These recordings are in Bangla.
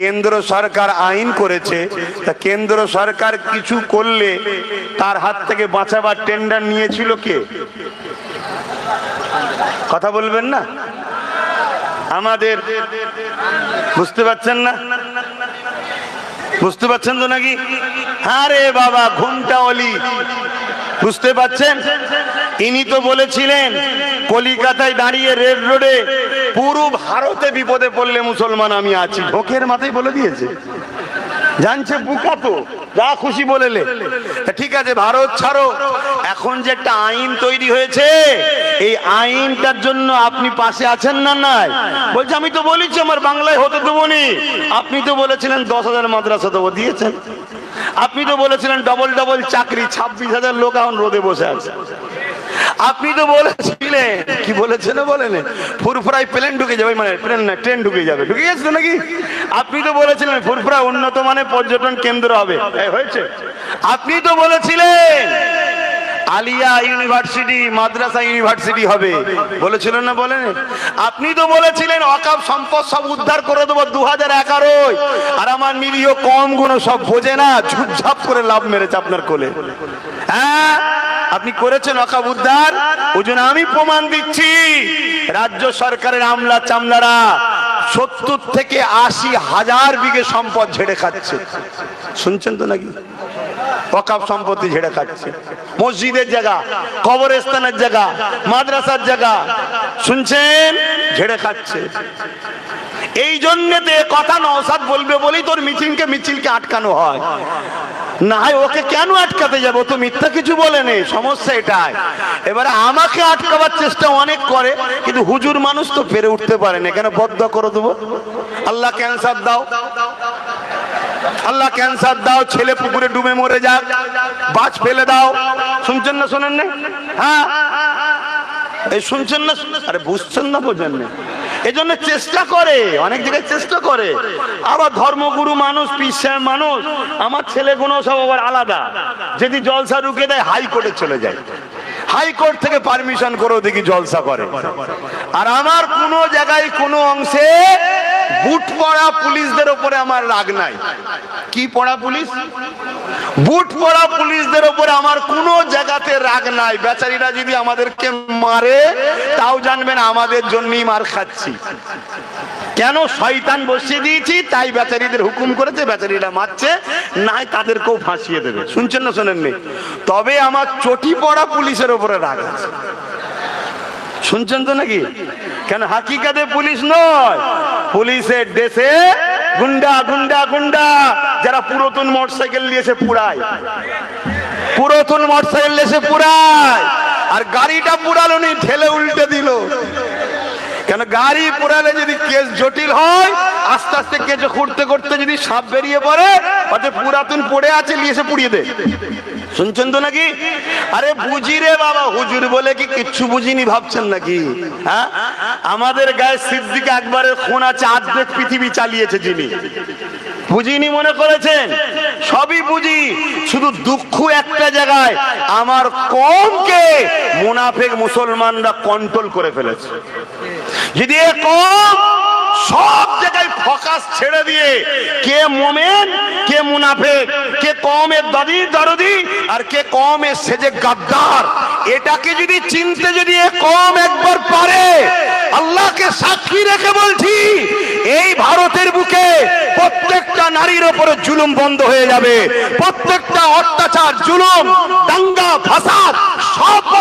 কেন্দ্র সরকার আইন করেছে, তা কেন্দ্র সরকার কিছু করলে তার হাত থেকে বাঁচাবার টেন্ডার নিয়েছিল কে? কথা বলবেন না? আমাদের, বুঝতে পারছেন না? বুঝতে পারছেন তো নাকি? হ্যাঁ রে বাবা, ঘুমটা অলি। বুঝতে পারছেন? ইনি তো বলেছিলেন, কলিকাতায় দাঁড়িয়ে রেড রোডে পুরো ভারতে বিপদে পড়লে মুসলমান আমি আছি। ঢোকের মাথায় বলে দিয়েছে। জানছে বুকা তো, যা খুশি বলেলে ঠিক আছে, ভারত ছাড়ো। এখন যে একটা আইন তৈরি হয়েছে, এই আইনটার জন্য আপনি পাশে আছেন না নাই? বলছে, আমি তো বলেছি, আমার বাংলায় হতে দেবো নি। আপনি তো বলেছিলেন, দশ হাজার মাদ্রাসা দেবো, দিয়েছেন। আপনি তো বলেছিলেন ডবল ডবল চাকরি, ছাব্বিশ হাজার লোক এখন রোদে বসে আছে। আপনি তো বলেছিলেন, কি বলেছেন বলেন। ফুরফুরাই প্লেন ঢুকে যাবে মানে প্লেন না ট্রেন ঢুকে যাবে। ঢুকে গেছে নাকি? আপনি তো বলেছিলেন ফুরফুরা উন্নত মানে পর্যটন কেন্দ্র হবে। হয়েছে। আপনি তো বলেছিলেন আলিয়া ইউনিভার্সিটি, মাদ্রাসা ইউনিভার্সিটি হবে। বলেছিলেন না বলেন? আপনি তো বলেছিলেন, অকাপ সম্পদ সব উদ্ধার করে দেবো দু হাজার এগারোয়। আর আমার নিরীহ কম গুণ সব বোঝে না, ঝুপঝাপ করে লাভ মেরেছে আপনার কোলে। হ্যাঁ? আপনি করেছেন অকাপ উদ্ধার? ওই জন্য আমি প্রমাণ দিচ্ছি। রাজ্য সরকারের আমলা চামলারা সত্তর থেকে আশি হাজার বিঘে সম্পদ ঝেড়ে খাচ্ছে। শুনছেন তো নাকি? ওয়াকাফ সম্পত্তি ঝেড়ে খাচ্ছে। মসজিদের জায়গা, কবরস্থানের জায়গা, মাদ্রাসার জায়গা, শুনছেন? ঝেড়ে খাচ্ছে। এই জন্যতে কথা নওসাদ বলবে বলেই তোর মিছিলকে মিছিলকে আটকানো হয়। না ওকে কেন আটকাতে যাব? তো মিথ্যা কিছু বলেনি সমস্যা এটাই। এবারে আমাকে আটকাবার চেষ্টা অনেক করে, কিন্তু হুজুর মানুষ তো পেরে উঠতে পারে না। কেন বদ্ধ করে দেবো? আল্লাহ ক্যান্সার দাও। আল্লাহ ক্যান্সার দাও, ছেলে পুকুরে ডুবে মরে যাক। বাজ ফেলে দাও। শুনছেন না, শোনেন না? হ্যাঁ? এই শুনছেন না আরে বুঝছেন না, বোঝেন না? জন্য চেষ্টা করে, অনেক জায়গায় চেষ্টা করে। আবার ধর্মগুরু মানুষ, পিসার মানুষ, আমার ছেলে কোনো সব আবার আলাদা। যদি জলসা রুকে দেয় হাইকোর্টে চলে যায়। হাইকোর্ট থেকে পারমিশন করেও দেখি জলসা করে। আর আমার কোনো জায়গায় কোনো অংশে বুট পড়া পুলিশদের উপরে আমার রাগ নাই। কি পড়া পুলিশ? বুট পড়া পুলিশদের উপরে আমার কোনো জায়গাতে রাগ নাই। বেচারিরা যদি আমাদেরকে মারে, তাও জানবেন আমাদের জন্যই মার খাচ্ছি। কেন শয়তান বসিয়ে দিয়েছি, তাই বেচারিদের হুকুম করেছে, বেচারিরা মারছে, নাই তাদেরকেও ফাঁসিয়ে দেবে। শুনছেন না শোনেননি? তবে আমার চটি পড়া পুলিশের উপরে রাগ আছে। শুনছেন তো নাকি? কেন হাকিকাতে পুলিশ নয় পুলিশের দেশে গুন্ডা গুন্ডা গুন্ডা, যারা পুরাতন মোটরসাইকেল নিয়েছে পুরায়। পুরাতন মোটরসাইকেল নিয়েছে পুরায়। আর গাড়িটা পুরালো নি, ঠেলে উল্টে দিল। কেন গাড়ি পুরালে যদি কেস জটিল হয়, আস্তে আস্তে কেঁচো খুঁড়তে করতে যদি সাপ বেরিয়ে পড়ে অর্থাৎ পুরাতন পড়ে আছে, নিয়ে এসে পুড়িয়ে দে। শুনছেন তো নাকি? আরে বুঝি রে বাবা, হুজুর বলে কি কিচ্ছু বুঝিনি, ভাবছেন নাকি? হ্যাঁ? আমাদের গায়ে সিদ্দিক একবারের খুন আছে, আর্ধেক পৃথিবী চালিয়েছে যিনি। বুঝিনি মনে করেছেন? সবই বুঝি, শুধু দুঃখ একটা জায়গায়, আমার কমকে মুনাফেক মুসলমানরা কন্ট্রোল করে ফেলেছে। যদি কম সব জায়গায় ফোকাস ছেড়ে দিয়ে কে মোমেন, কে মুনাফেক, কে কমের দাদি, দরদি, আর কে কমের সেজে গাদ্দার। এটাকে যদি চিনতে যদি কম একবার পারে, আল্লাহকে সাক্ষী রেখে বলছি, এই ভারতের বুকে প্রত্যেকটা নারীর ওপরে জুলুম বন্ধ হয়ে যাবে। প্রত্যেকটা অত্যাচার, জুলুম, দাঙ্গা, ফাসাদ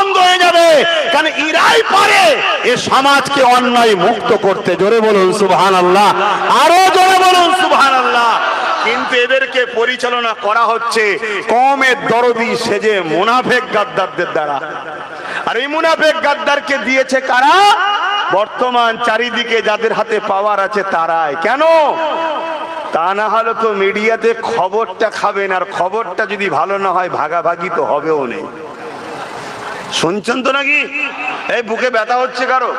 বন্ধ হয়ে যাবে। কারণ ইরাই পারে এ সমাজকে অন্যায় মুক্ত করতে। জোরে বলুন সুবহান আল্লাহ আরও জোরে বলুন সুবহান আল্লাহ কিন্তু এদেরকে পরিচালনা করা হচ্ছে কমের দরদি সেজে মুনাফেক গাদ্দারদের দ্বারা। আর এই মুনাফেক গাদ্দারকে দিয়েছে কারা? বর্তমান চারিদিকে যাদের হাতে পাওয়ার আছে তারাই। কেন? তা না হলে তো মিডিয়াতে খবরটা খাবেন, আর খবরটা যদি ভালো না হয়, ভাগাভাগি তো হবেও নেই শুনছেন তো নাকি? এই বুকে ব্যথা হচ্ছে কারও?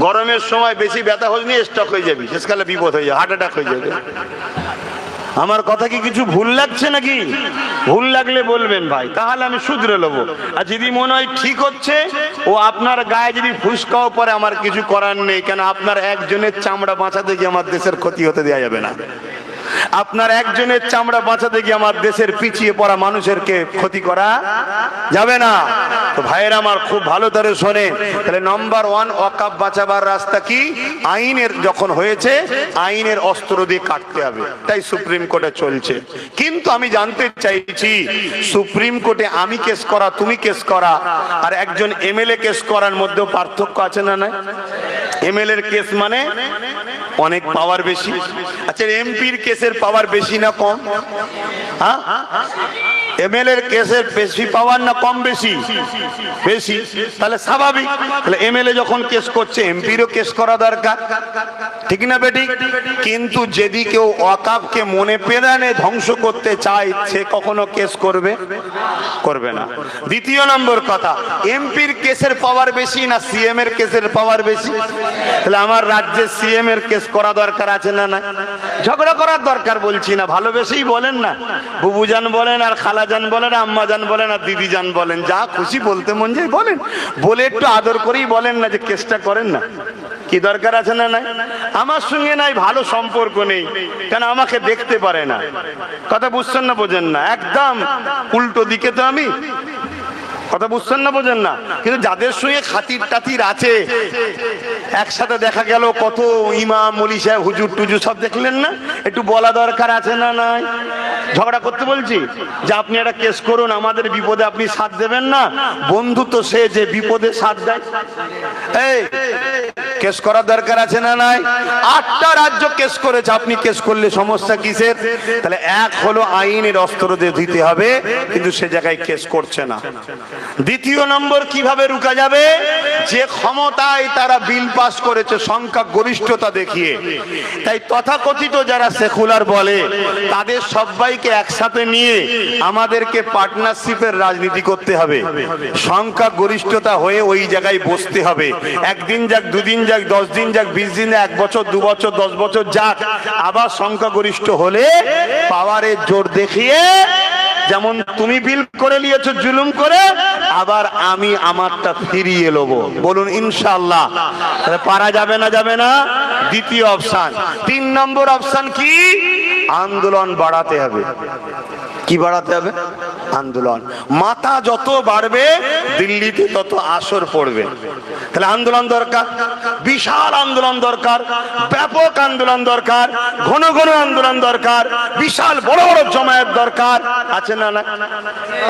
গরমের সময় বেশি ব্যথা হলে নিয়ে স্টক হয়ে যাবি। শেষকালে বিপদ হয়ে যাবে হার্ট অ্যাটাক হয়ে যাবে। আমার কথা কি কিছু ভুল লাগছে নাকি? ভুল লাগলে বলবেন ভাই, তাহলে আমি শুধরে নেব। আর যদি মনে হয় ঠিক হচ্ছে, ও আপনার গায়ে যদি ফুসকাও পরে আমার কিছু করার নেই, কেন আপনার একজনের চামড়া বাঁচাতে গিয়ে আমার দেশের ক্ষতি হতে দেওয়া যাবে না। আপনার একজনের চামড়া বাঁচাতে গিয়ে আমার দেশের পিছিয়ে পড়া মানুষেরকে ক্ষতি করা যাবে না। তো ভাইয়ের আমার খুব ভালো করে শোনে তাহলে নম্বর ওয়ান অকাপ বাঁচাবার রাস্তা কি? আইনের যখন হয়েছে, আইনের অস্ত্র দিয়ে কাটতে হবে। তাই সুপ্রিম কোর্টে চলছে। কিন্তু আমি জানতে চাইছি, সুপ্রিম কোর্টে আমি কেস করা, তুমি কেস করা, আর একজন এমএলএ কেস করার মধ্যেও পার্থক্য আছে না না এমএলএ কেস মানে অনেক পাওয়ার বেশি। আচ্ছা এমপির কেসের পাওয়ার বেশি না কম? হ্যাঁ? এমএলএ এর কেসের বেশি পাওয়ার না কম বেশি? বেশি তাহলে স্বাভাবিক। তাহলে এমএলএ যখন কেস করছে এমপিরও কেস করা দরকার। ঠিক না বেটি? কিন্তু যদি কেউ অকাপকে মনে পেরানে ধ্বংস করতে চায় সে কখনো কেস করবে? করবে না। দ্বিতীয় নম্বর কথা এমপির কেসের পাওয়ার বেশি না সিএম এর কেসের পাওয়ার বেশি? তাহলে আমার রাজ্যে সিএম এর কেস করা দরকার আছে না না ঝগড়া করার দরকার বলছি না ভালোবেসেই বলেন না। বুবুজান বলেন আর খালাজান বলেন আম্মাজান বলেন আর দিদি যান বলেন, যা খুশি বলতে মন যায় বলেন। বলে একটু আদর করেই বলেন না যে কেসটা করেন না। কি দরকার আছে না নাই? আমার সঙ্গে নাই, ভালো সম্পর্ক নেই, কেন আমাকে দেখতে পারে না? কথা বুঝছেন না, বোঝেন না। একদম উল্টো দিকে তো আমি কথা বুঝছেন না বোঝেন না? কিন্তু যাদের সঙ্গে খাতির টাতির আছে, একসাথে দেখা গেল কত ইমাম, মলি সাহেব, হুজুর টুজুর সব দেখলেন না? একটু বলা দরকার আছে না নাই? ঝগড়া করতে বলছি যে আপনি একটা কেস করুন, আমাদের বিপদে আপনি সাথ দেবেন না? বন্ধু তো সে যে বিপদে সাথ দেয়। এই, কেস করার দরকার আছে না নাই? আটটা রাজ্য কেস করেছে, আপনি কেস করলে সমস্যা কিসের? তাহলে এক হলো আইনের অস্ত্র দিতে হবে, কিন্তু সে জায়গায় কেস করছে না। দ্বিতীয় নম্বর কীভাবে রুকা যাবে? যে ক্ষমতায় তারা বিল পাস করেছে, সংখ্যা গরিষ্ঠতা দেখিয়ে। তাই তথাকথিত যারা সেকুলার বলে, তাদের সবাইকে একসাথে নিয়ে আমাদেরকে পার্টনারশিপের রাজনীতি করতে হবে। সংখ্যা গরিষ্ঠতা হয়ে ওই জায়গায় বসতে হবে। একদিন যাক, দুদিন যাক, দশ দিন যাক, বিশ দিন এক বছর, দু বছর, দশ বছর যাক, আবার সংখ্যা গরিষ্ঠ হলে পাওয়ারের জোর দেখিয়ে যেমন তুমি বিল করে নিয়েছো, জুলুম করে, আবার আমি আমারটা ফিরিয়ে নেব বলুন ইনশাল্লাহ পারা যাবে না যাবে না? দ্বিতীয় অপশান। তিন নম্বর অপশান কি? আন্দোলন বাড়াতে হবে। কি বাড়াতে হবে? আন্দোলন। মাথা যত বাড়বে, দিল্লিতে তত আসর পড়বে। তাহলে আন্দোলন দরকার? বিশাল আন্দোলন দরকার, ব্যাপক আন্দোলন দরকার, ঘন ঘন আন্দোলন দরকার, বিশাল বড় বড় জমায়েত দরকার। আছে না না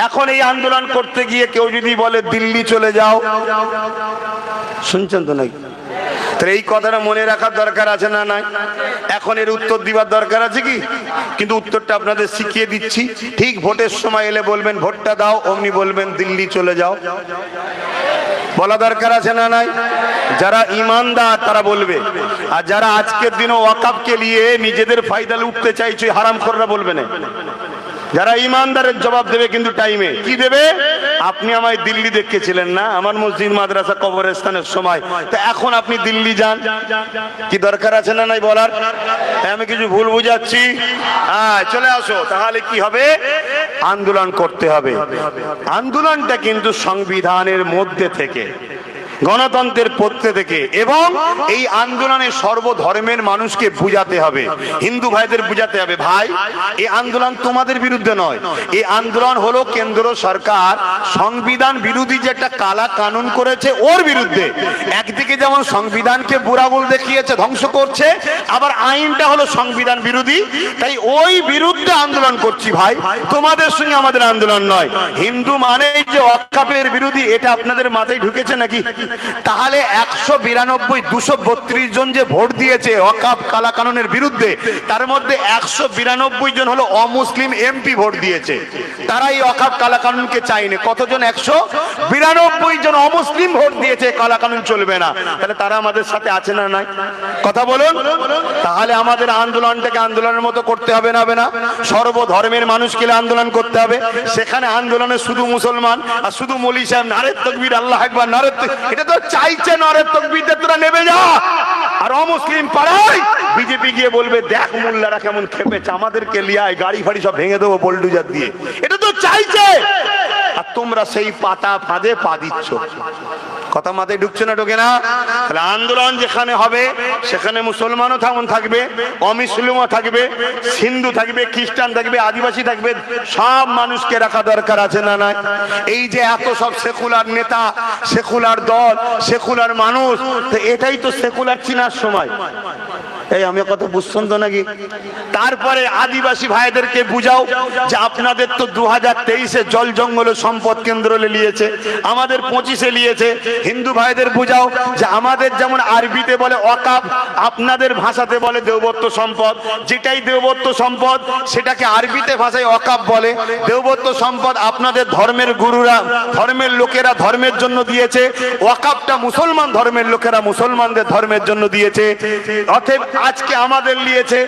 এখন এই আন্দোলন করতে গিয়ে কেউ যদি বলে, দিল্লি চলে যাও। শুনছেন তো নাকি? এই কথাটা মনে রাখার দরকার আছে না নাই? এখন এর উত্তর দিবার দরকার আছে কি? কিন্তু উত্তরটা আপনাদের শিখিয়ে দিচ্ছি। ঠিক ভোটের সময় এলে বলবেন, ভোটটা দাও। অমনি বলবেন, দিল্লি চলে যাও। বলা দরকার আছে না নাই? যারা ইমানদার, তারা বলবে। আর যারা আজকের দিনও ওয়াকাবকে নিয়ে নিজেদের ফায়দা উঠতে চাইছে হারাম খররা বলবে না। যারা ইমানদারের জবাব দেবে কিন্তু টাইমে কি দেবে? আপনি আমায় দিল্লি দেখেছিলেন না? আমার মসজিদ, মাদ্রাসা, কবরস্থানের সময়। তো এখন আপনি দিল্লি যান। কি দরকার আছে না নাই বলার? তাই আমি কিছু ভুল বুঝাচ্ছি। হ্যাঁ চলে আসো। তাহলে কি হবে? আন্দোলন করতে হবে। আন্দোলনটা কিন্তু সংবিধানের মধ্যে থেকে। গণতন্ত্রের পক্ষে থেকে এবং এই আন্দোলনে সর্বধর্মের মানুষকে বুঝাতে হবে। হিন্দু ভাইদের বুঝাতে হবে, ভাই, এই আন্দোলন তোমাদের বিরুদ্ধে নয়। এই আন্দোলন হলো কেন্দ্র সরকার সংবিধান বিরোধী যে একটা কালা কানুন করেছে, ওর বিরুদ্ধে। একদিকে যেমন সংবিধানকে বুড়াবুল দেখিয়েছে, ধ্বংস করছে, আবার আইনটা হলো সংবিধান বিরোধী। তাই ওই বিরুদ্ধে আন্দোলন করছি, ভাই, তোমাদের সঙ্গে আমাদের আন্দোলন নয়। হিন্দু মানেই যে অকাপের বিরোধী, এটা আপনাদের মাথায় ঢুকেছে নাকি? তাহলে একশো বিরানব্বই, দুশো বত্রিশ জন যে ভোট দিয়েছে অকাপ কালা কানুনের বিরুদ্ধে, তার মধ্যে একশো বিরানব্বই জন হলো অমুসলিম এমপি ভোট দিয়েছে। তারা এই অকাপ কালা কানুনকে চায়নি। কতজন? একশো বিরানব্বই জন অমুসলিম ভোট দিয়েছে কালা কানুন চলবে না। তাহলে তারা আমাদের সাথে আছে না নাই? কথা বলুন। তাহলে আমাদের আন্দোলনটাকে আন্দোলনের মতো করতে হবে না হবে না? সর্বধর্মের মানুষকে আন্দোলন করতে হবে। সেখানে আন্দোলনে শুধু মুসলমান আর শুধু মলি সাহেব, নারের তকবির, আল্লাহ একবার তকবীর। এটা তো চাইছে নরে তকবিরদের তোরা নেবে যা। আর অমুসলিম পাড়ায় বিজেপি গিয়ে বলবে, দেখ মোল্লারা কেমন খেপেছে, আমাদেরকে লিয়ায় গাড়ি ফাড়ি সব ভেঙে দেবো বোল্ডুজার দিয়ে। এটা তো চাইছে। আর তোমরা সেই পাতা ফাঁদে পা দিচ্ছ। কথা মাথায় ঢুকছে না, ঢোকে না। তাহলে আন্দোলন যেখানে হবে, সেখানে মুসলমানও তেমন থাকবে, অমুসলিমও থাকবে হিন্দু থাকবে, খ্রিস্টান থাকবে, আদিবাসী থাকবে, সব মানুষকে রাখা দরকার আছে না নাই? এই যে এত সব সেকুলার নেতা, সেকুলার দল, সেকুলার মানুষ, তো এটাই তো সেকুলার চিনার সময়। এই, আমি কথা বুঝছেন তো নাকি? তারপরে আদিবাসী ভাইদেরকে বুঝাও যে আপনাদের তো দু হাজার তেইশে জল জঙ্গল সম্পদ কেন্দ্র নিয়েছে, আমাদের পঁচিশে লিয়েছে হিন্দু ভাইদের বুঝাও যে আমাদের যেমন আরবিতে বলে অকাপ, আপনাদের ভাষাতে বলে দেবত্ব সম্পদ। যেটাই দেবত্ব সম্পদ, সেটাকে আরবিতে ভাষায় অকাপ বলে। দেবত্ব সম্পদ আপনাদের ধর্মের গুরুরা, ধর্মের লোকেরা ধর্মের জন্য দিয়েছে। ওয়াকাপটা মুসলমান ধর্মের লোকেরা মুসলমানদের ধর্মের জন্য দিয়েছে। অতএব আজকে আমাদের নিয়েছে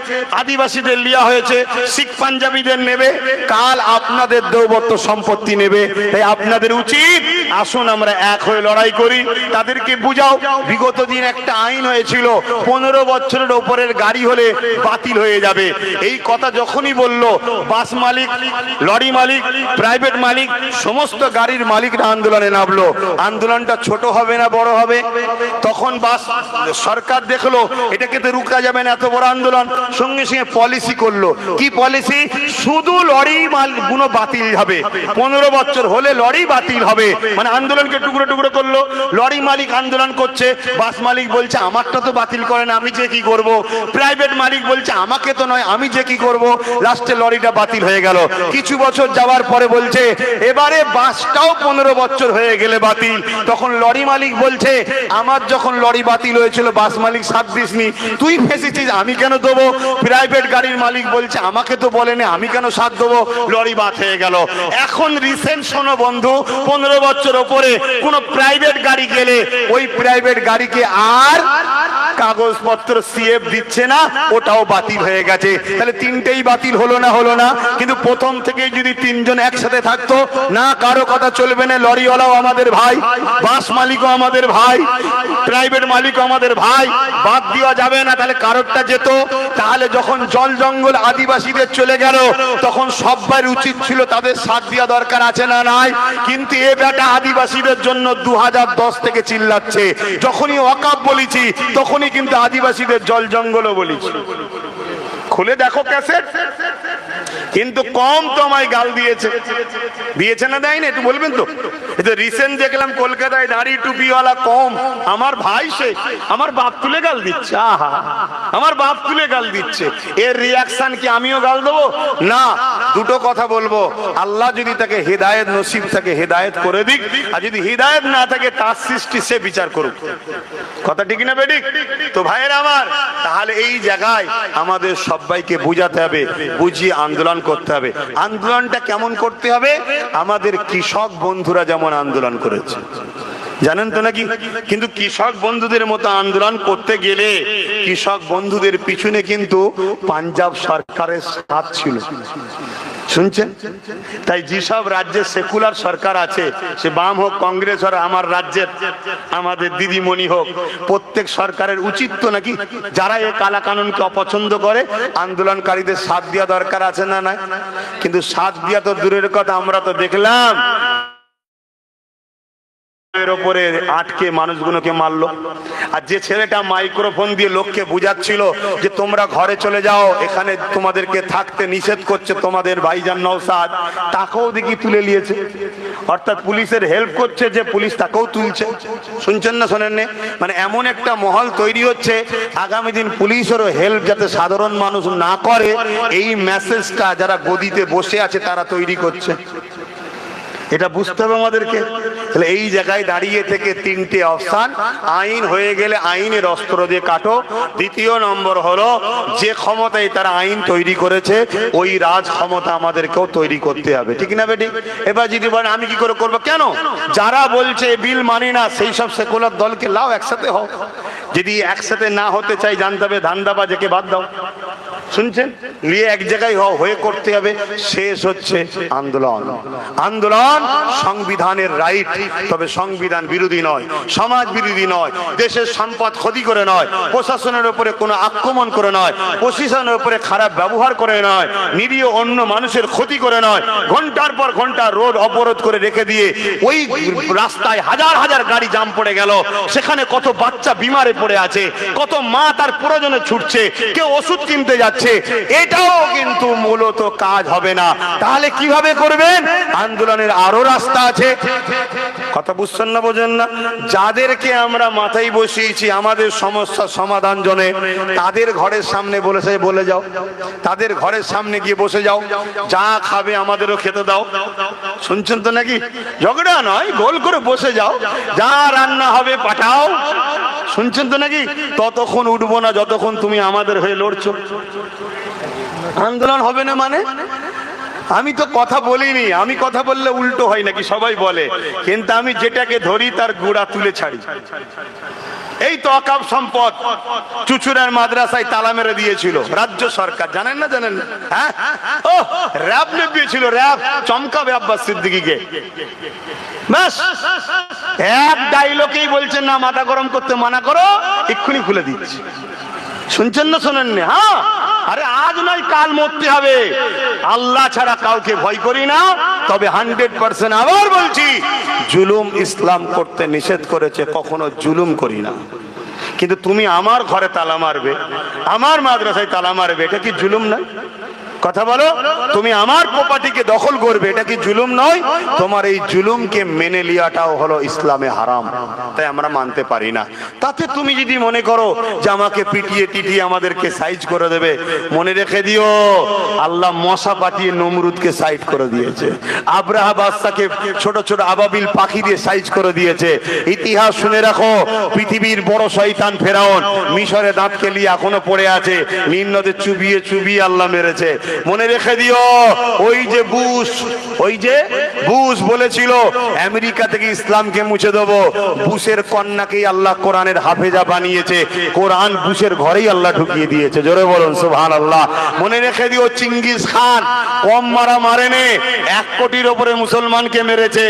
আদিবাসীদের লিয়া হয়েছে, শিখ পাঞ্জাবিদের নেবে, কাল আপনাদের দেবত্ব সম্পত্তি নেবে। তাই আপনাদের উচিত, আসুন আমরা এক হয়ে লড়াই করি। তাদেরকে বুঝাও, বিগত দিন একটা আইন হয়েছিল, পনেরো বছরের ওপরের গাড়ি হলে বাতিল হয়ে যাবে। এই কথা যখনই বলল, বাস মালিক, লরি মালিক প্রাইভেট মালিক, সমস্ত গাড়ির মালিকরা আন্দোলনে নামলো। আন্দোলনটা ছোট হবে না, বড় হবে? তখন বাস সরকার দেখল, এটাকে তো রুকা যাবে না, এত বড় আন্দোলন। সঙ্গে সঙ্গে পলিসি করল। কি পলিসি শুধু লরি মালগুলো বাতিল হবে। পনেরো বছর হলে লরি বাতিল হবে। মানে আন্দোলনকে টুকরো টুকরো করল। লরি মালিক আন্দোলন করছে। বাস মালিক বলছে, আমারটা তো বাতিল করে না, আমি যে কি করব? প্রাইভেট মালিক বলছে, আমাকে তো নয়, আমি যে কি করব? লাস্টে লরিটা বাতিল হয়ে গেল। কিছু বছর যাওয়ার পরে বলছে, এবারে বাসটাও পনেরো বছর হয়ে গেলে বাতিল। তখন লরি মালিক বলছে, আমার যখন লরি বাতিল হয়েছিল, বাস মালিক সাথ দিসনি। তুই ফেসেছিস আমি কেন দেবো? প্রাইভেট গাড়ির মালিক বলছে, আমাকে তো বলেনি, আমি কেন সাথ দেবো? লরি বাদ হয়ে গেল। এখন রিসেন্ট শোনো বন্ধু, পনেরো বছর ওপরে কোনো প্রাইভেট গাড়ি গেলে ওই প্রাইভেট গাড়িকে আর কাগজপত্র সিএফ দিচ্ছে না, ওটাও বাতিল হয়ে গেছে। তাহলে তিনটেই বাতিল হলো না হলো না? কিন্তু প্রথম থেকেই যদি তিনজন একসাথে থাকতো, না কারও কথা চলবে না, লরিওয়ালাও আমাদের ভাই, বাস মালিকও আমাদের ভাই প্রাইভেট মালিকও আমাদের ভাই, বাদ দেওয়া যাবে না, তাহলে কারোরটা যেত। তাহলে যখন জল জঙ্গল আদিবাসীদের চলে গেল, তখন সবার উচিত ছিল তাদের সাথ দেওয়া দরকার আছে না নাই? কিন্তু এ বেটা আদিবাসীদের জন্য দু হাজার দশ থেকে চিল্লাচ্ছে। যখনই অকাপ বলেছি তখনই কিন্তু আদিবাসীদের জল জঙ্গলও বলেছি খুলে দেখো ক্যাসেট। কিন্তু কম তো আমায় গাল দিয়েছে। দিয়েছে না দেয়নি? একটু বলবেন তো? তো রিসেন্ট দেখলাম কলকাতায় দাড়ি টুপিওয়ালা কম। আমার ভাই সে, আমার বাপ তুলে গাল দিচ্ছে। আহা, আমার বাপ তুলে গাল দিচ্ছে। এর রিয়াকশন কি আমিও গাল দেবো? না, দুটো কথা বলব। আল্লাহ যদি তাকে হেদায়েত নসিব থাকে হেদায়েত করে দিক, আর যদি হেদায়েত না থাকে, তার সৃষ্টি সে বিচার করুক। কথা ঠিক না বেডিক তো ভাইয়ের আমার, তাহলে এই জায়গায় আমাদের সবাইকে বুঝাতে হবে, বুঝিয়ে আন্দোলন করতে হবে। আন্দোলনটা কেমন করতে হবে? আমাদের কৃষক বন্ধুরা যেমন আন্দোলন করেছে। জানেন তো নাকি? কিন্তু কৃষক বন্ধুদের মতো আন্দোলন করতে গেলে কৃষক বন্ধুদের পিছনে কিন্তু পাঞ্জাব সরকারের সাথ ছিল। শুনছেন? তাই যেসব রাজ্যে সেকুলার সরকার আছে, সে বাম হোক, কংগ্রেস হোক, আমার রাজ্যের, আমাদের দিদিমণি হোক, প্রত্যেক সরকারের উচিত তো নাকি? যারা এই কালাকানুনকে অপছন্দ করে, আন্দোলনকারীদের সাথ দেওয়া দরকার আছে না না কিন্তু সাথ দেওয়া তো দূরের কথা, আমরা তো দেখলাম। আটকে মানুষগুলোকে মারলো। আর যে ছেলেটা মাইক্রোফোন দিয়ে লোককে বুঝাচ্ছিল যে তোমরা ঘরে চলে যাও, এখানে তোমাদেরকে থাকতে নিষেধ করছে তোমাদের ভাইজান নৌসাদ তাকেও দেখি তুলে নিয়েছে। অর্থাৎ পুলিশের হেল্প করছে যে পুলিশ তাকেও তুলছে। শুনছেন না, শোনেন মানে এমন একটা মহল তৈরি হচ্ছে, আগামী দিন পুলিশেরও হেল্প যাতে সাধারণ মানুষ না করে, এই মেসেজটা যারা গদিতে বসে আছে তারা তৈরি করছে। এটা বুঝতে হবে আমাদেরকে। তাহলে এই জায়গায় দাঁড়িয়ে থেকে তিনটে অবস্থান আইন হয়ে গেলে আইনের অস্ত্র দিয়ে কাটো। দ্বিতীয় নম্বর হলো, যে ক্ষমতায় তারা আইন তৈরি করেছে, ওই রাজ ক্ষমতা আমাদেরকেও তৈরি করতে হবে। ঠিক না বেটি? এবার যদি বলেন, আমি কি করে করব? কেন? যারা বলছে বিল মানি না, সেই সব সেকুলার দলকে লাও একসাথে হোক যদি একসাথে না হতে চাই, জানতে হবে ধান্দাবাজেকে বাদ দাও। শুনছেন? নিয়ে এক জায়গায় হয়ে করতে হবে। শেষ হচ্ছে আন্দোলন। আন্দোলন সংবিধানের রাইট তবে সংবিধান বিরোধী নয়, সমাজ বিরোধী নয়, দেশের সম্পদ ক্ষতি করে নয়, প্রশাসনের উপরে কোনো আক্রমণ করে নয়, প্রশাসনের উপরে খারাপ ব্যবহার করে নয়, নিরীহ অন্য মানুষের ক্ষতি করে নয়, ঘণ্টার পর ঘণ্টা রোড অবরোধ করে রেখে দিয়ে ওই রাস্তায় হাজার হাজার গাড়ি জাম পড়ে গেল। সেখানে কত বাচ্চা বিমারে পড়ে আছে, কত মা তার প্রয়োজনে ছুটছে, কেউ ওষুধ কিনতে যাচ্ছে এটাও কিন্তু মূলত কাজ হবে না। তাহলে কীভাবে করবেন? আন্দোলনের আরও রাস্তা আছে। কথা বুঝছেন না, বোঝেন না? যাদেরকে আমরা মাথায় বসিয়েছি, আমাদের সমস্যা সমাধান জনে তাদের ঘরের সামনে বলেছে বলে যাও। তাদের ঘরের সামনে গিয়ে বসে যাও। যা খাবে আমাদেরও খেতে দাও। শুনছেন তো নাকি? ঝগড়া নয়, গোল করে বসে যাও। যা রান্না হবে পাঠাও। শুনছেন তো নাকি? ততক্ষণ উঠবো না, যতক্ষণ তুমি আমাদের হয়ে লড়ছো। আন্দোলন হবে না মানে? আমি তো কথা বলিনি, আমি কথা বললে উল্টো হয় নাকি, সবাই বলে। কিন্তু আমি যেটাকে ধরি, তার গোড়া তুলে ছাড়ি। এই তো অকাপ সম্পদ চুচুড়ার মাদ্রাসায় তালা মেরে দিয়েছিল, রাজ্য সরকার, জানেন না জানেন না? হ্যাঁ? ও, র্যাব নেপিয়েছিল, র্যাব, চমকাবে আব্বাস সিদ্দিকিকে। ব্যাস, এক ডাইলগেই বলছেন, না, মাথা গরম করতে মানা করো, এক্ষুনি খুলে দিচ্ছি। শুনছেন না শোনেন না হ্যাঁ? আরে আজ নয়, কাল মরতে হবে। আল্লাহ ছাড়া কাউকে ভয় করি না, তবে হান্ড্রেড পার্সেন্ট আবার বলছি, জুলুম ইসলাম করতে নিষেধ করেছে, কখনো জুলুম করি না। কিন্তু তুমি আমার ঘরে তালা মারবে, আমার মাদ্রাসায় তালা মারবে, এটা কি জুলুম নয়? কথা বলো, তুমি আমার প্রপার্টিকে দখল করবে, এটা কি জুলুম নয়? তোমার এই জুলুমকে মেনে লিয়াটাও হলো ইসলামে হারাম, তাই আমরা মানতে পারি না। তাতে তুমি যদি মনে করো যে আমাকে পিটিয়ে টিটিয়ে আমাদেরকে সাইজ করে দেবে, মনে রেখে দিও, আল্লাহ মশা পাঠিয়ে নমরুদকে সাইজ করে দিয়েছে। আব্রাহা বাদশাকে ছোট ছোট আবাবিল পাখি দিয়ে সাইজ করে দিয়েছে। ইতিহাস শুনে রাখো, পৃথিবীর বড় শয়তান ফেরাউন মিশরে দাঁত কেলিয়ে এখনও পড়ে আছে নিম্নদের চুবিয়ে চুবিয়ে আল্লাহ মেরেছে। মনে রেখে দিও, ওই যে বুশ, ওই যে বুশ বলেছিল, আমেরিকা থেকে ইসলামকে মুছে দেবো। বুশের কন্যাকেই আল্লাহ কোরআনের হাফেজা বানিয়েছে। কোরআন বুশের ঘরেই আল্লাহ ঢুকিয়ে দিয়েছে। জোরে বলুন সুবহান আল্লাহ মনে রেখে দিও চিঙ্গিস খান, কম মারা মারেনে, এক কোটির ওপরে মুসলমানকে মেরেছে,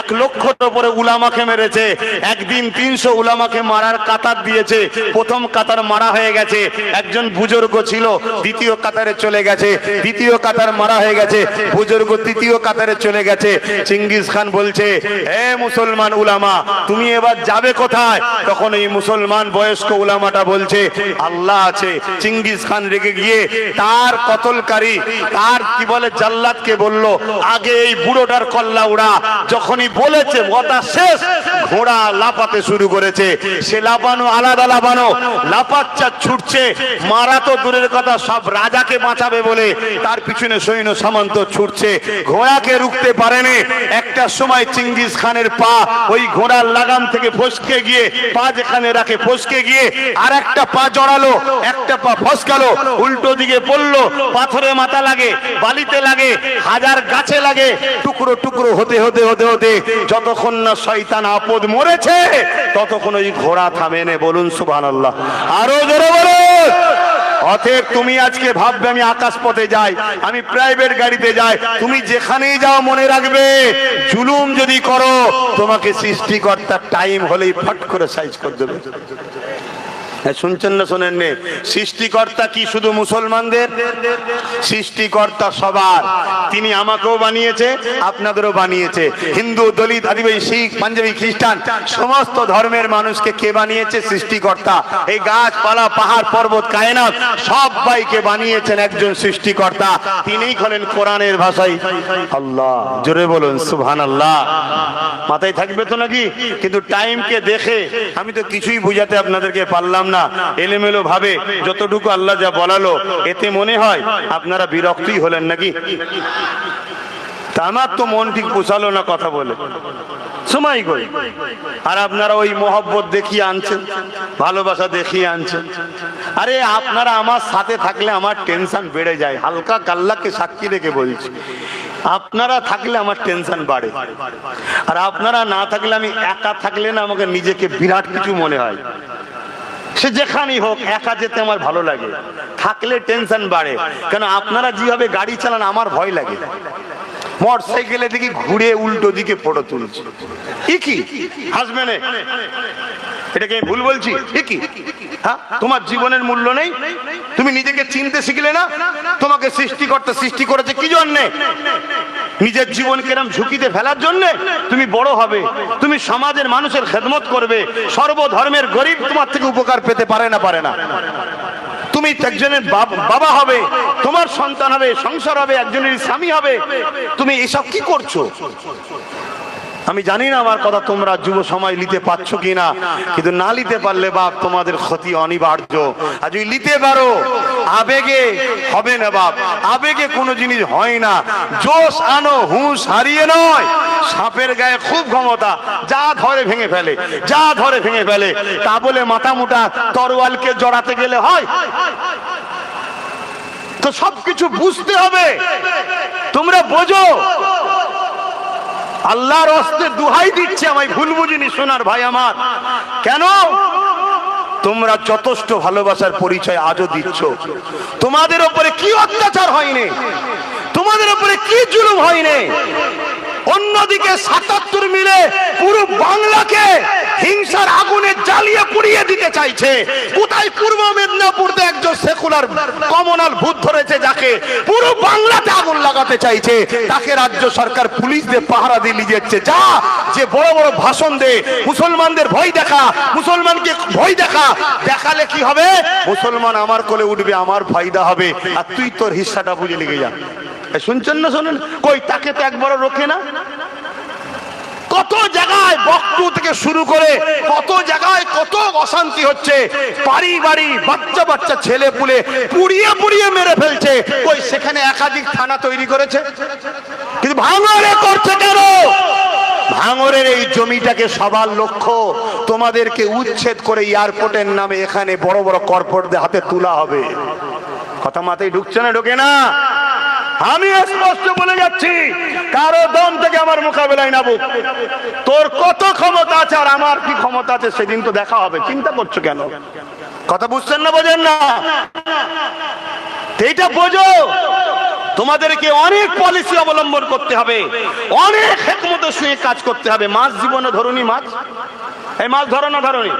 এক লক্ষর ওপরে উলামাকে মেরেছে, একদিন তিনশো উলামাকে মারার কাতার দিয়েছে, প্রথম কাতার মারা হয়ে গেছে, একজন বুজুর্গ ছিল, দ্বিতীয় কাতারে চলে গেছে দ্বিতীয় কাতার মারা হয়ে গেছে। বুজুর্গ তৃতীয় কাতারে চলে গেছে। চিঙ্গিস খান বলছে, হে মুসলমান উলামা, তুমি এবার যাবে কোথায়? তখন এই মুসলমান বয়স্ক উলামাটা বলছে, আল্লাহ আছে। চিঙ্গিস খান রেগে গিয়ে তার কতলকারী, তার কি বলে জাল্লাদকে বলল, আগে এই বুড়োটার কল্লা উড়া। যখনই বলেছে কথা শেষ। ঘোড়া লাপাতে শুরু করেছে। সে লাপানো আলাদা লাপানো লাপাচ্চা ছুটছে। মারা তো দূরের কথা, সব রাজাকে বাঁচাবে বলে তার পিছনে সৈন্য সামন্ত ছুটছে। ঘোড়াকে রুখতে পারেনি। একটা সময় চিঙ্গিস খানের পা ওই ঘোড়ার লাগাম থেকে ফসকে গিয়ে, পা যেখানে রাখে ফসকে গিয়ে আর একটা পা জড়ালো, একটা পা ফসকালো, উল্টো দিকে পড়ল পাথরে মাথা লাগে, বালিতে লাগে, হাজার গাছে লাগে, টুকরো টুকরো হতে হতে হতে হতে, যতক্ষণ না শয়তান আপদ মরেছে, ততক্ষণ ওই ঘোড়া থামে নে বলুন সুবহানাল্লাহ। আরও জোরে বলুন। অতএব তুমি আজকে ভাববে, আমি আকাশ পথে যাই, আমি প্রাইভেট গাড়িতে যাই। তুমি যেখানেই যাও মনে রাখবে, জুলুম যদি করো, তোমাকে সৃষ্টিকর্তার টাইম হলেই ফট করে সাইজ করে দেবে। শুনছেন না শোনেন নে? সৃষ্টিকর্তা কি শুধু মুসলমানদের? সৃষ্টিকর্তা সবার। তিনি আমাকেও বানিয়েছে, আপনাদেরও বানিয়েছে। হিন্দু, দলিত, আদিবাসী, শিখ, পাঞ্জাবি, খ্রিস্টান, সমস্ত ধর্মের মানুষকে কে বানিয়েছে? সৃষ্টিকর্তা। এই গাছপালা, পাহাড়, পর্বত, কায়নাত সবাইকে বানিয়েছেন একজন সৃষ্টিকর্তা। তিনিই হলেন কোরআনের ভাষায় আল্লাহ। জোরে বলুন সুবহান আল্লাহ মাথায় থাকবে তো নাকি? কিন্তু টাইমকে দেখে আমি তো কিছুই বুঝাতে আপনাদেরকে পারলাম না, এলোমেলো ভাবে যতটুকু আল্লাহ যা বলালো, এতে মনে হয় আপনারা বিরক্তই হলেন নাকি? আমার তো মন ঠিক পোষালো না কথা বলে। সময় কই? আর আপনারা ওই মোহব্বত দেখিয়ে আনছেন, ভালোবাসা দেখিয়ে আনছেন। আরে আপনারা আমার সাথে থাকলে আমার টেনশন বেড়ে যায়, হালকা কাল্লাকে সাক্ষী রেখে বলছি। আপনারা থাকলে আমার টেনশন বাড়ে। আর আপনারা না থাকলে আমি একা থাকলে না আমাকে নিজেকে বিরাট কিছু মনে হয়। সে যেখানেই হোক, একা যেতে আমার ভালো লাগে। থাকলে টেনশন বাড়ে। কেন আপনারা যেভাবে গাড়ি চালান, আমার ভয় লাগে। মোটর দেখি ঘুরে উল্টো দিকে ফটো তুলছে। এ কি? হাসবেনে? এটাকে আমি ভুল বলছি? কি? হ্যাঁ? তোমার জীবনের মূল্য নেই? তুমি নিজেকে চিনতে শিখলে না? তোমাকে সৃষ্টিকর্তা সৃষ্টি করেছে কি জন্যে? নিজের জীবন কেরম ঝুঁকিতে ফেলার জন্য তুমি বড় হবে। তুমি সমাজের মানুষের খেদমত করবে। সর্বধর্মের গরিব তোমার থেকে উপকার পেতে পারে না পারে না। তুমি একজনের বাবা হবে, তোমার সন্তান হবে, সংসার হবে, একজনের স্বামী হবে। তুমি এসব কি করছ? আমি জানি না আমার কথা তোমরা যুব সময় নিতে পারছ কিনা, কিন্তু না নিতে পারলে বাপ, তোমাদের ক্ষতি অনিবার্য। আর যদি নিতে পারো, আবেগে হবে না বাপ। আবেগে কোনো জিনিস হয় না। জোশ আনো, হুঁশ হারিয়ে নয়। সাপের গায়ে খুব ক্ষমতা, যা ধরে ভেঙে ফেলে, যা ধরে ভেঙে ফেলে। তা বলে মাথা মোটা, তরোয়ালকে জড়াতে গেলে হয়? তো সবকিছু বুঝতে হবে। তোমরা বোঝো। আল্লাহর অস্তে দুহাই দিচ্ছে আমায় ভুল বুঝিনি সোনার ভাই আমার। কেন? তোমরা যথেষ্ট ভালোবাসার পরিচয় আজও দিচ্ছ। তোমাদের ওপরে কি অত্যাচার হয়নি? তোমাদের ওপরে কি জুলুম হয়নি? অন্যদিকে সাতাত্তর মিলে পুরো বাংলাকে হিংসার আগুনে জ্বালিয়ে পুড়িয়ে দিতে চাইছে। কোথায় পূর্ব মেদিনীপুরতে একজন সেকুলার কমনাল ভূত ধরেছে যাকে পুরো বাংলাতে আগুন লাগাতে চাইছে। তাকে রাজ্য সরকার পুলিশ দিয়ে পাহারা দিয়ে নিয়ে যা যে বড় বড় ভাষণ দে, মুসলমানদের ভয় দেখা, মুসলমানকে ভয় দেখা। দেখালে কি হবে? মুসলমান আমার কোলে উঠবে, আমার ফায়দা হবে। আর তুই তোর হিস্সাটা বুঝে লেগে যা। শুনছেন না শোনেন? কই, তাকে তো একবারও রোখে না? কত জায়গায় বক্তু থেকে শুরু করে কত জায়গায় কত অশান্তি হচ্ছে। বাড়ি বাড়ি, বাচ্চা বাচ্চা, ছেলে পুলে পুড়িয়ে পুড়িয়ে মেরে ফেলছে। ওই সেখানে একাধিক থানা তৈরি করেছে? কিন্তু ভাঙরে করছে কেন ভাঙরের এই জমিটাকে সবার লক্ষ্য। তোমাদেরকে উচ্ছেদ করে এয়ারপোর্টের নামে এখানে বড় বড় কর্পোরেটদের হাতে তোলা হবে। কথা মাথায় ঢুকছে না, ঢোকে না? আমি স্পষ্ট বলে যাচ্ছি, কারও দম থেকে আমার মোকাবেলায় নাবো তোর কত ক্ষমতা আছে আর আমার কি ক্ষমতা আছে সেদিন তো দেখা হবে, চিন্তা করছ কেন? কথা বুঝছেন না, বোঝেন না? এইটা বোঝো, তোমাদেরকে অনেক পলিসি অবলম্বন করতে হবে, অনেক হেকমতের সঙ্গে কাজ করতে হবে। মাছ জীবনে ধরুনি মাছ? এই মাছ ধরো না ধরুনি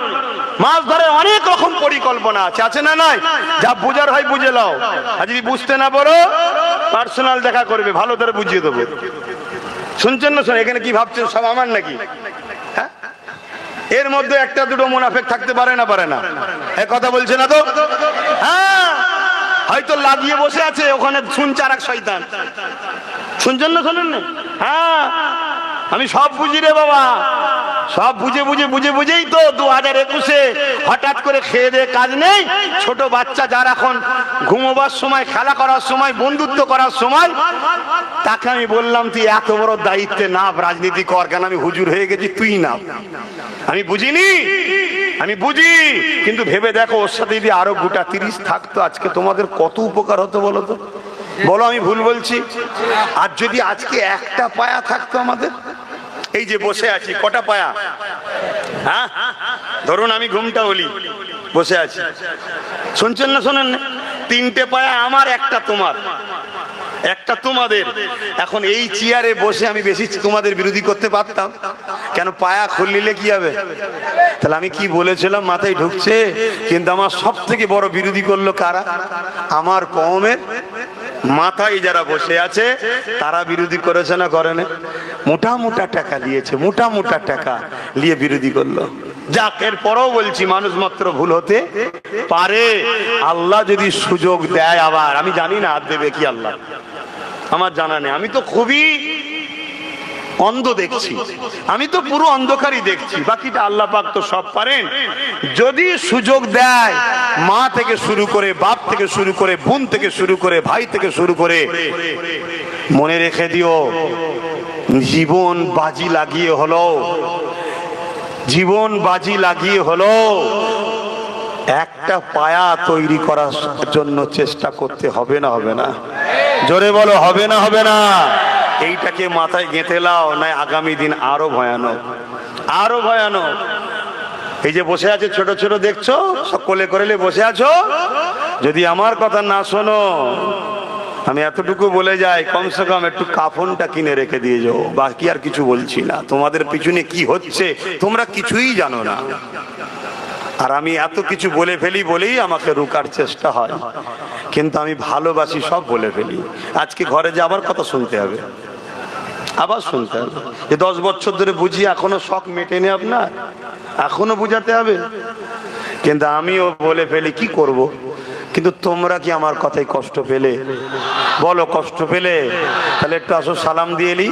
মাছ ধরে অনেক রকম পরিকল্পনা আছে আছে না নাই? যা বুঝার হয় বুঝে লাও আর যদি বুঝতে না পারো? পার্সোনাল দেখা করবে, ভালো করে বুঝিয়ে দেবো। শুনছেন না শোন, এখানে কি ভাবছেন, সব আমার নাকি? হ্যাঁ? এর মধ্যে একটা দুটো মুনাফেক থাকতে পারে না পারে না? এক কথা বলছে না তো? হ্যাঁ? হয়তো লাগিয়ে বসে আছে, ওখানে শুনছে আর এক শয়তান। শুনছেন না শোনেন না হ্যাঁ? আমি সব বুঝি রে বাবা। সব বুঝে বুঝে বুঝে বুঝেই তো দু হাজার একুশে হঠাৎ করে খেয়ে দিয়ে কাজ নেই। ছোট বাচ্চা যার এখন ঘুমোবার সময়, খেলা করার সময়, বন্ধুত্ব করার সময়, তাকে আমি বললাম, তুই এত বড় দায়িত্বে না রাজনীতি কর কেন? আমি হুজুর হয়ে গেছি, তুই না আমি বুঝিনি, আমি বুঝি, কিন্তু ভেবে দেখো, ওর সাথে যদি আরও গোটা তিরিশ থাকতো, আজকে তোমাদের কত উপকার হতো বলো তো? বলো, আমি ভুল বলছি? আর যদি আজকে একটা পায়া থাকতো আমাদের? এই যে বসে আছি, কটা পায়া? হ্যাঁ? ধরুন আমি ঘুমটা বলি বসে আছি। শুনছেন না শোনেন না তিনটে পায়া, আমার একটা তোমার। একটা তোমাদের। এখন এই চেয়ারে বসে আমি বেশি তোমাদের বিরোধী করতে পারতাম। কেন পায়া খুললিলে কি হবে? তাহলে আমি কি বলেছিলাম? মাথায় ঢুকছে। কিন্তু আমার সব থেকে বড় বিরোধী করল কারা? আমার কমের মাথায় যারা বসে আছে, তারা বিরোধী করেছে না করে না মোটা মোটা টাকা দিয়েছে, মোটা মোটা টাকা নিয়ে বিরোধী করল। যাক এর পরেও বলছি, মানুষ মাত্র ভুল হতে পারে। আল্লাহ যদি সুযোগ দেয় আবার, আমি জানি না আর দেবে কি আল্লাহ। আমার জানা নেই। আমি তো খুবই অন্ধ দেখছি। আমি তো পুরো অন্ধকারই দেখছি। বাকিটা আল্লাহ পাক তো সব পারেন। যদি সুযোগ দেয়, মা থেকে শুরু করে, বাপ থেকে শুরু করে, বোন থেকে শুরু করে, ভাই থেকে শুরু করে, মনে রেখে দিও, জীবন বাজি লাগিয়ে হলো। জীবন বাজি লাগিয়ে হলো। একটা পায়া তৈরি করার জন্য চেষ্টা করতে হবে না হবে না। জোরে বলো, হবে না হবে না। এইটাকে মাথায় গেঁথে লাও নাই আগামী দিন আরও ভয়ানক আরও ভয়ানক। এই যে বসে আছে ছোট ছোট, দেখছ? সব কোলে করেলে বসে আছো? যদি আমার কথা না শোনো আমি এতটুকু বলে যাই, কমসে কম একটু কাফনটা কিনে রেখে দিয়ে যাও। বাকি আর কিছু বলছি না। তোমাদের পিছনে কি হচ্ছে, তোমরা কিছুই জানো না। আর আমি এত কিছু বলে ফেলি বলেই আমাকে রুকার চেষ্টা হয়। কিন্তু আমি ভালোবাসি সব বলে ফেলি। আজকে ঘরে যে আবার কথা শুনতে হবে। আবার শুনতে হবে। যে দশ বছর ধরে বুঝি এখনও শখ মেটেনি আপনার? এখনও বুঝাতে হবে? কিন্তু আমিও বলে ফেলি, কি করব। কিন্তু তোমরা কি আমার কথাই কষ্ট পেলে? বলো, কষ্ট পেলে? তাহলে একটু আসো, সালাম দিয়ে এলি